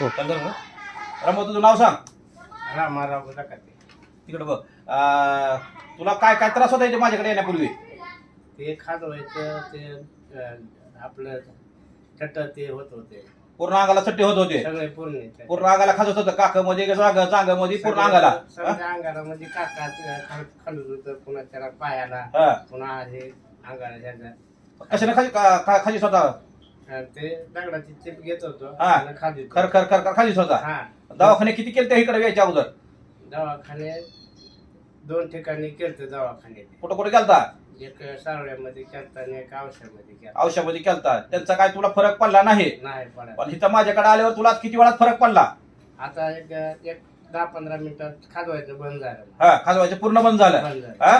हो. चालतं ना रामभाऊ तुझं नाव सांग. रामाराव ते तिकडे बघ. अं, तुला काय काय त्रास होता इथे माझ्याकडे येण्यापूर्वी? ते खाजवायचं ते अं, आपलं चट ते होत होते. पूर्ण अंगाला चट्टे होत होते. सगळे पूर्ण. पूर्ण अंगाला खाजत होतं. काकमध्ये जाग चांगमध्ये पूर्ण अंगाला? हा? सगळ्या अंगाला म्हणजे काका खालत होतं. पुन्हा त्याला पायाला हा. पुन्हा हे अंगाला ह्याचा कशाने का- खालीच होता? अं, ते दगडाची चिप घेत होतो. हा. आणि खाली खर खर खर खर खालीच होता हा. दवाखाने किती केले त्या इकडे यायच्या अगोदर? दवाखाने दोन ठिकाणी केलते दवाखाने. कुठं कुठे गेलता? एक सावळ्यामध्ये केलता आणि एक औषधामध्ये केलता. औषधामध्ये केलता. त्यांचा काय तुला फरक पडला नाही? नाही पडत. पण इथं माझ्याकडे आल्यावर तुला किती वेळात फरक पडला? आता एक एक दहा पंधरा मिनिटात खाजवायचं बंद झालं. हा खाजवायचं पूर्ण बंद झालं. बंद झालं. हा?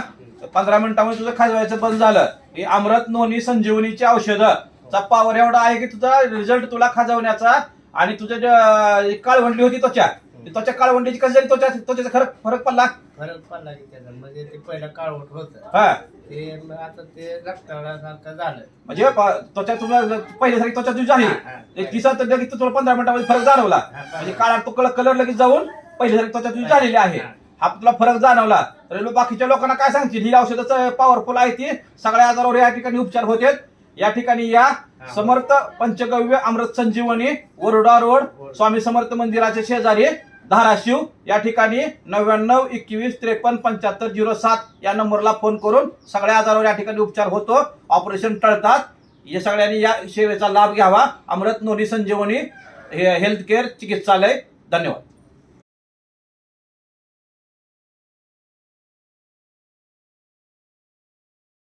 पंधरा मिनिटामध्ये तुझं खाजवायचं बंद झालं. ही अमृत नोनी संजीवनीची औषधं. चा पावर एवढा आहे की तुझा रिझल्ट तुला खाजवण्याचा आणि तुझं जे काळवंडी होती त्वचा ती त्वचा काळवंडीची कशी झाली? त्वचा त्वचेचा फरक फरक पडला? फरक पडला की त्याचा. म्हणजे ते पहिलं काळवट होतं. हा. ते आता ते झालं. म्हणजे प- त्वचा तुला पहिल्यासारखी त्वचा तुझी झाली हा, हा. एक दिवसात तर लगेच तुला पंधरा मिनिटामध्ये फरक जाणवला. हा, म्हणजे काळा तो कलर लगेच जाऊन पहिल्यासारखी त्वचा तुझी झालेली आहे. हा. हा तुला फरक जाणवला. तर लो- बाकीच्या लोकांना काय सांगतील? ही औषधाचं पॉवरफुल आहे ती. सगळ्या आजारावर या ठिकाणी उपचार होते या ठिकाणी या. समर्थ पंचगव्य अमृत संजीवनी वरोडा रोड स्वामी समर्थ मंदिराच्या शेजारी धाराशिव. या ठिकाणी नव्याण्णव एकवीस त्रेपन्न पंच्याहत्तर झिरो सात या नंबरला फोन करून सगळ्या आजारावर या ठिकाणी उपचार होतो. ऑपरेशन टळतात. या सगळ्यांनी या सेवेचा लाभ घ्यावा. अमृत नोनी संजीवनी हे हेल्थ केअर चिकित्सालय. धन्यवाद.